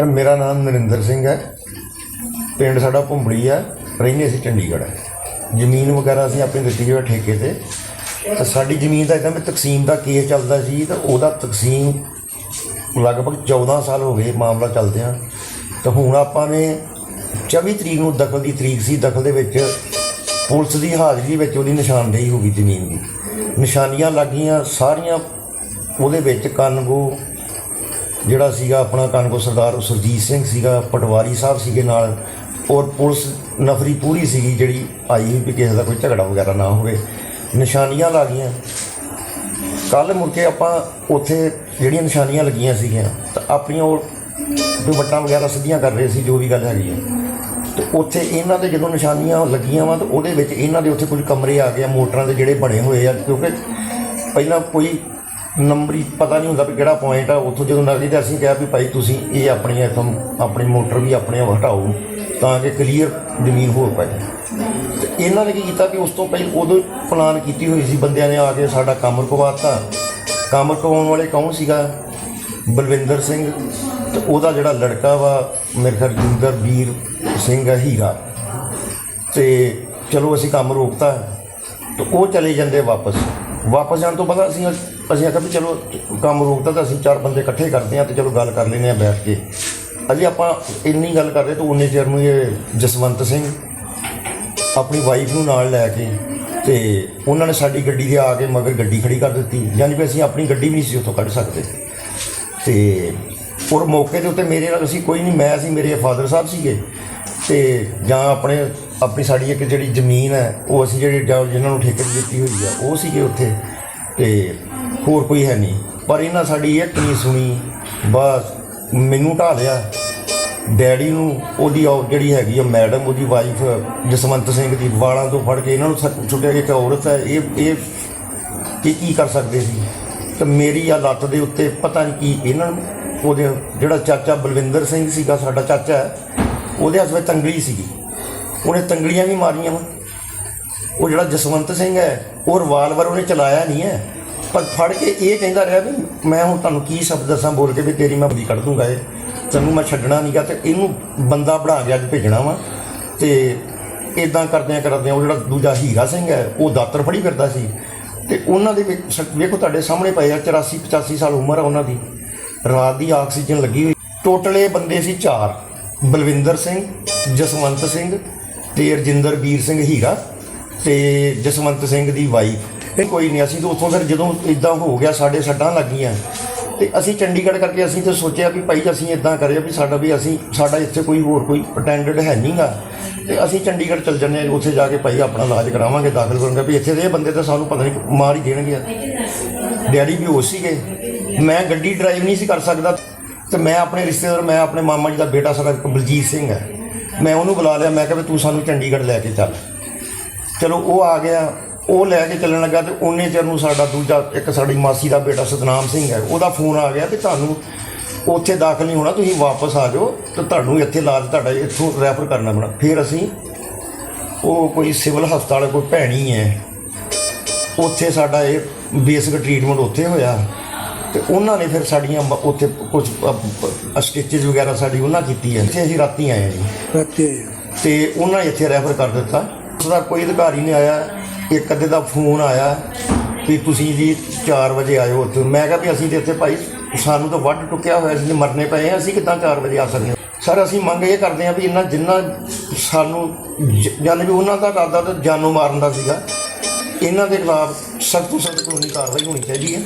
Sir, ਮੇਰਾ ਨਾਮ ਨਰਿੰਦਰ ਸਿੰਘ ਹੈ। ਪਿੰਡ ਸਾਡਾ ਭੁੰਬੜੀ ਹੈ। ਰਹਿੰਦੇ ਅਸੀਂ ਚੰਡੀਗੜ੍ਹ। ਜ਼ਮੀਨ ਵਗੈਰਾ ਅਸੀਂ ਆਪਣੀ ਦਿੱਤੀ ਹੋਈ ਹੈ ਠੇਕੇ ਤੇ। ਤਾਂ ਸਾਡੀ ਜ਼ਮੀਨ ਦਾ ਇਦਾਂ ਵੀ ਤਕਸੀਮ ਦਾ ਕੇਸ ਚੱਲਦਾ ਸੀ, ਤਾਂ ਉਹਦਾ ਤਕਸੀਮ ਲਗਭਗ 14 ਸਾਲ ਹੋ ਗਏ ਮਾਮਲਾ ਚੱਲਦਿਆਂ ਤਾਂ ਹੁਣ ਆਪਾਂ ਨੇ 24 ਤਰੀਕ ਨੂੰ ਦਖਲ ਦੀ ਤਰੀਕ ਸੀ, ਦਖਲ ਦੇ ਵਿੱਚ ਪੁਲਿਸ ਦੀ ਹਾਜ਼ਰੀ ਵਿੱਚ ਉਹਦੀ ਨਿਸ਼ਾਨਦੇਹੀ ਹੋ ਗਈ ਜ਼ਮੀਨ ਦੀ। ਨਿਸ਼ਾਨੀਆਂ ਲੱਗੀਆਂ ਸਾਰੀਆਂ ਉਹਦੇ ਵਿੱਚ ਕਾਨੂੰਗੋ ਜਿਹੜਾ ਸੀਗਾ ਆਪਣਾ ਕਾਨਕੋ ਸਰਦਾਰ ਸੁਰਜੀਤ ਸਿੰਘ ਸੀਗਾ ਪਟਵਾਰੀ ਸਾਹਿਬ ਸੀਗੇ ਨਾਲ ਔਰ ਪੁਲਿਸ ਨਫਰੀ ਪੂਰੀ ਸੀਗੀ ਜਿਹੜੀ ਆਈ ਹੋਈ ਵੀ ਕਿਸੇ ਦਾ ਕੋਈ ਝਗੜਾ ਵਗੈਰਾ ਨਾ ਹੋਵੇ। ਨਿਸ਼ਾਨੀਆਂ ਲਾ ਗਈਆਂ ਕੱਲ ਮੁੜ ਕੇ ਆਪਾਂ ਉੱਥੇ ਜਿਹੜੀਆਂ ਨਿਸ਼ਾਨੀਆਂ ਲੱਗੀਆਂ ਸੀਗੀਆਂ ਤਾਂ ਆਪਣੀਆਂ ਉਹ ਦੁਪੱਟਾਂ ਵਗੈਰਾ ਸਿੱਧੀਆਂ ਕਰ ਰਹੇ ਸੀ ਜੋ ਵੀ ਗੱਲ ਹੈਗੀ ਹੈ ਤੇ ਉੱਥੇ ਇਹਨਾਂ ਦੇ ਜਦੋਂ ਨਿਸ਼ਾਨੀਆਂ ਲੱਗੀਆਂ ਵਾ ਤਾਂ ਉਹਦੇ ਵਿੱਚ ਇਹਨਾਂ ਦੇ ਉੱਥੇ ਕੁਝ ਕਮਰੇ ਆ ਗਏ ਆ, ਮੋਟਰਾਂ ਦੇ ਜਿਹੜੇ ਬਣੇ ਹੋਏ ਆ ਕਿਉਂਕਿ ਪਹਿਲਾਂ ਕੋਈ ਨੰਬਰੀ ਪਤਾ ਨਹੀਂ ਹੁੰਦਾ ਵੀ ਕਿਹੜਾ ਪੁਆਇੰਟ ਆ, ਉੱਥੋਂ ਜਦੋਂ ਲੱਗਦੀ ਤਾਂ ਅਸੀਂ ਕਿਹਾ ਵੀ ਭਾਈ ਤੁਸੀਂ ਇਹ ਆਪਣੀ ਇੱਥੋਂ ਆਪਣੀ ਮੋਟਰ ਵੀ ਆਪਣੇ ਹਟਾਓ, ਤਾਂ ਕਿ ਕਲੀਅਰ ਜ਼ਮੀਨ ਹੋ ਪਾਏ ਤੇ ਇਹਨਾਂ ਨੇ ਕੀ ਕੀਤਾ ਕਿ ਉਸ ਤੋਂ ਪਹਿਲਾਂ ਉਦੋਂ ਪਲਾਨ ਕੀਤੀ ਹੋਈ ਸੀ ਬੰਦਿਆਂ ਨੇ ਆ ਕੇ ਸਾਡਾ ਕੰਮ ਰੁਕਵਾਤਾ ਕੰਮ ਰੁਕਵਾਉਣ ਵਾਲੇ ਕੌਣ ਸੀਗਾ? ਬਲਵਿੰਦਰ ਸਿੰਘ ਤੇ ਉਹਦਾ ਜਿਹੜਾ ਲੜਕਾ ਵਾ, ਮੇਰੇ ਖਿਆਲ ਜਿੰਦਰ ਵੀਰ ਸਿੰਘ ਹੈ ਹੀਰਾ। ਤੇ ਚਲੋ ਅਸੀਂ ਕੰਮ ਰੋਕਤਾ, ਤੇ ਉਹ ਚਲੇ ਜਾਂਦੇ ਵਾਪਸ। ਵਾਪਸ ਜਾਣ ਤੋਂ ਬਾਅਦ ਅਸੀਂ ਅਸੀਂ ਆਖਿਆ ਵੀ ਚਲੋ ਕੰਮ ਰੋਕਦਾ ਤਾਂ ਅਸੀਂ ਚਾਰ ਬੰਦੇ ਇਕੱਠੇ ਕਰਦੇ ਹਾਂ ਤੇ ਚਲੋ ਗੱਲ ਕਰ ਲੈਂਦੇ ਹਾਂ ਬੈਠ ਕੇ। ਅਜੇ ਆਪਾਂ ਇੰਨੀ ਗੱਲ ਕਰ ਰਹੇ ਤਾਂ ਉਨੇ ਚਿਰ ਨੂੰ ਇਹ ਜਸਵੰਤ ਸਿੰਘ ਆਪਣੀ ਵਾਈਫ ਨੂੰ ਨਾਲ ਲੈ ਕੇ ਤੇ ਉਹਨਾਂ ਨੇ ਸਾਡੀ ਗੱਡੀ ਦੇ ਆ ਕੇ ਮਗਰ ਗੱਡੀ ਖੜੀ ਕਰ ਦਿੱਤੀ। ਯਾਨੀ ਕਿ ਅਸੀਂ ਆਪਣੀ ਗੱਡੀ ਵੀ ਨਹੀਂ ਸੀ ਉੱਥੋਂ ਕੱਢ ਸਕਦੇ। ਤੇ ਔਰ ਮੌਕੇ ਦੇ ਉੱਤੇ ਮੇਰੇ ਨਾਲ ਅਸੀਂ ਕੋਈ ਨਹੀਂ, ਮੈਂ ਸੀ, ਮੇਰੇ ਫਾਦਰ ਸਾਹਿਬ ਸੀਗੇ। ਤੇ ਜਾਂ ਆਪਣੇ, ਆਪਣੀ ਸਾਡੀ ਇੱਕ ਜਿਹੜੀ ਜ਼ਮੀਨ ਹੈ, ਉਹ ਅਸੀਂ ਜਿਹੜੀ ਜਾਂ ਜਿਨ੍ਹਾਂ ਨੂੰ ਠੇਕੇ ਦਿੱਤੀ ਹੋਈ ਆ, ਉਹ ਸੀਗੇ ਉੱਥੇ। ਤੇ ਹੋਰ ਕੋਈ ਹੈ ਨਹੀਂ। ਪਰ ਇਹਨਾਂ ਸਾਡੀ ਇੱਕ ਨਹੀਂ ਸੁਣੀ ਬਸ ਮੈਨੂੰ ਢਾ ਲਿਆ। ਡੈਡੀ ਨੂੰ ਉਹਦੀ ਉਹ ਜਿਹੜੀ ਹੈਗੀ ਆ ਮੈਡਮ ਉਹਦੀ ਵਾਈਫ ਜਸਵੰਤ ਸਿੰਘ ਦੀ ਵਾਲਾਂ ਤੋਂ ਫੜ ਕੇ ਇਹਨਾਂ ਨੂੰ ਸੱਟ- ਛੁੱਟਿਆ ਕਿ ਇੱਕ ਔਰਤ ਹੈ ਇਹ ਇਹ ਕੀ ਕੀ ਕਰ ਸਕਦੇ ਸੀ? ਤੇ ਮੇਰੀ ਆ ਲੱਤ ਦੇ ਉੱਤੇ ਪਤਾ ਨਹੀਂ ਕੀ ਇਹਨਾਂ ਨੂੰ ਉਹਦੇ ਜਿਹੜਾ ਚਾਚਾ ਬਲਵਿੰਦਰ ਸਿੰਘ ਸੀਗਾ ਸਾਡਾ ਚਾਚਾ ਹੈ, ਉਹਦੇ ਹੱਥ ਵਿੱਚ ਤੰਗੜੀ ਸੀਗੀ। ਉਹਨੇ ਤੰਗੜੀਆਂ ਵੀ ਮਾਰੀਆਂ ਵਾ। ਉਹ ਜਿਹੜਾ ਜਸਵੰਤ ਸਿੰਘ ਹੈ, ਉਹ ਰਿਵਾਲਵਰ ਉਹਨੇ ਚਲਾਇਆ ਨਹੀਂ ਹੈ। ਪਰ ਫੜ ਕੇ ਇਹ ਕਹਿੰਦਾ ਰਿਹਾ ਵੀ ਮੈਂ ਹੁਣ ਤੁਹਾਨੂੰ ਕੀ ਸ਼ਬਦ ਦੱਸਾਂ, ਬੋਲ ਕੇ ਵੀ ਤੇਰੀ ਮੈਂ ਬਲੀ ਕੱਢ ਦੂੰਗਾ ਇਹ। ਤੈਨੂੰ ਮੈਂ ਛੱਡਣਾ ਨਹੀਂਗਾ ਤੇ ਇਹਨੂੰ ਬੰਦਾ ਬਣਾ ਕੇ ਅੱਜ ਭੇਜਣਾ ਵਾ। ਤੇ ਇਦਾਂ ਕਰਦਿਆਂ ਕਰਦਿਆਂ ਉਹ ਜਿਹੜਾ ਦੂਜਾ ਹੀਰਾ ਸਿੰਘ ਹੈ, ਉਹ ਦਾਤਰ ਫੜੀ ਫਿਰਦਾ ਸੀ। ਤੇ ਉਹਨਾਂ ਦੇ ਵਿੱਚ ਵੇਖੋ ਤੁਹਾਡੇ ਸਾਹਮਣੇ ਪਏ ਆ 84 85 ਸਾਲ ਉਮਰ ਆ ਉਹਨਾਂ ਦੀ। ਰਾਤ ਦੀ ਆਕਸੀਜਨ ਲੱਗੀ ਹੋਈ। ਟੋਟਲ ਇਹ ਬੰਦੇ ਸੀ ਚਾਰ, ਬਲਵਿੰਦਰ ਸਿੰਘ, ਜਸਵੰਤ ਸਿੰਘ ਤੇ ਰਜਿੰਦਰ ਵੀਰ ਸਿੰਘ ਹੀਰਾ। ਤੇ ਜਸਵੰਤ ਸਿੰਘ ਦੀ ਵਾਈਫ ਇਹ ਕੋਈ ਨਹੀਂ, ਅਸੀਂ ਤਾਂ ਉੱਥੋਂ ਫਿਰ ਜਦੋਂ ਇਦਾਂ ਹੋ ਗਿਆ, ਸਾਡੇ ਸੱਟਾਂ ਲੱਗੀਆਂ। ਤੇ ਅਸੀਂ ਚੰਡੀਗੜ੍ਹ ਕਰਕੇ ਅਸੀਂ ਤਾਂ ਸੋਚਿਆ ਵੀ ਭਾਈ ਅਸੀਂ ਇਦਾਂ ਕਰਿਆ ਵੀ ਸਾਡਾ ਵੀ ਅਸੀਂ, ਸਾਡਾ ਇੱਥੇ ਕੋਈ ਹੋਰ ਕੋਈ ਅਟੈਂਡੈਂਟ ਹੈ ਨਹੀਂਗਾ ਤੇ ਅਸੀਂ ਚੰਡੀਗੜ੍ਹ ਚੱਲ ਜੰਨੇ ਆ ਉੱਥੇ ਜਾ ਕੇ ਭਾਈ ਆਪਣਾ ਇਲਾਜ ਕਰਾਵਾਂਗੇ, ਦਾਖਲ ਕਰਾਂਗੇ ਵੀ ਇੱਥੇ ਦੇ ਇਹ ਬੰਦੇ ਤਾਂ ਸਾਨੂੰ ਪਤਾ ਨਹੀਂ ਮਾਰ ਹੀ ਦੇਣਗੇ। ਡੈਡੀ ਵੀ ਹੋਸ਼ ਸੀਗੇ। ਮੈਂ ਗੱਡੀ ਡਰਾਈਵ ਨਹੀਂ ਸੀ ਕਰ ਸਕਦਾ। ਤੇ ਮੈਂ ਆਪਣੇ ਰਿਸ਼ਤੇਦਾਰ, ਮੈਂ ਆਪਣੇ ਮਾਮਾ ਜੀ ਦਾ ਬੇਟਾ ਸਾਡਾ ਬਲਜੀਤ ਸਿੰਘ ਹੈ। ਮੈਂ ਉਹਨੂੰ ਬੁਲਾ ਲਿਆ, ਮੈਂ ਕਿਹਾ ਵੀ ਤੂੰ ਸਾਨੂੰ ਚੰਡੀਗੜ੍ਹ ਲੈ ਕੇ ਚੱਲ। ਚਲੋ ਉਹ ਆ ਗਿਆ ਉਹ ਲੈ ਕੇ ਚੱਲਣ ਲੱਗਾ ਤੇ ਉਹਨੇ ਚਿਰ ਨੂੰ ਸਾਡਾ ਦੂਜਾ ਇੱਕ ਸਾਡੀ ਮਾਸੀ ਦਾ ਬੇਟਾ ਸਤਨਾਮ ਸਿੰਘ ਹੈ ਉਹਦਾ ਫੋਨ ਆ ਗਿਆ ਕਿ ਤੁਹਾਨੂੰ ਉੱਥੇ ਦਾਖਲ ਨਹੀਂ ਹੋਣਾ ਤੁਸੀਂ ਵਾਪਸ ਆ ਜਾਓ ਤੇ ਤੁਹਾਨੂੰ ਇੱਥੇ ਇਲਾਜ ਤੁਹਾਡਾ ਇੱਥੋਂ ਰੈਫਰ ਕਰਨਾ ਪੈਣਾ ਫਿਰ ਅਸੀਂ ਉਹ ਕੋਈ ਸਿਵਲ ਹਸਪਤਾਲ ਕੋਈ ਭੈਣੀ ਹੈ ਉੱਥੇ ਸਾਡਾ ਇਹ ਬੇਸਿਕ ਟ੍ਰੀਟਮੈਂਟ ਉੱਥੇ ਹੋਇਆ ਤੇ ਉਹਨਾਂ ਨੇ ਫਿਰ ਸਾਡੀਆਂ ਉੱਥੇ ਕੁਝ ਸਟਿਚਸ ਵਗੈਰਾ ਸਾਡੀ ਉਹਨਾਂ ਕੀਤੀ ਹੈ। ਇੱਥੇ ਅਸੀਂ ਰਾਤੀ ਆਏ ਜੀ। ਰਾਤੀ ਤੇ ਉਹਨਾਂ ਇੱਥੇ ਰੈਫਰ ਕਰ ਦਿੱਤਾ। ਉਸ ਦਾ ਕੋਈ ਅਧਿਕਾਰੀ ਨਹੀਂ ਆਇਆ। ਇੱਕ ਅੱਧੇ ਦਾ ਫੋਨ ਆਇਆ ਵੀ ਤੁਸੀਂ ਜੀ 4 ਵਜੇ ਆਇਓ ਉੱਥੇ। ਮੈਂ ਕਿਹਾ ਵੀ ਅਸੀਂ ਤੇ ਇੱਥੇ ਭਾਈ ਸਾਨੂੰ ਤਾਂ ਵੱਢ ਟੁੱਕਿਆ ਹੋਇਆ ਸੀ, ਮਰਨੇ ਪਏ ਆ ਅਸੀਂ ਕਿੱਦਾਂ 4 ਵਜੇ ਆ ਸਕਦੇ ਹਾਂ? ਸਰ, ਅਸੀਂ ਮੰਗ ਇਹ ਕਰਦੇ ਹਾਂ ਵੀ ਇਹਨਾਂ ਜਿੰਨਾ ਸਾਨੂੰ ਜਾਨ ਵੀ ਉਹਨਾਂ ਦਾ ਇਰਾਦਾ ਤਾਂ ਜਾਨੋਂ ਮਾਰਨ ਦਾ ਸੀਗਾ। ਇਹਨਾਂ ਦੇ ਖਿਲਾਫ ਸਖਤ ਤੋਂ ਸਖਤ ਕਾਨੂੰਨੀ ਕਾਰਵਾਈ ਹੋਣੀ ਚਾਹੀਦੀ ਹੈ।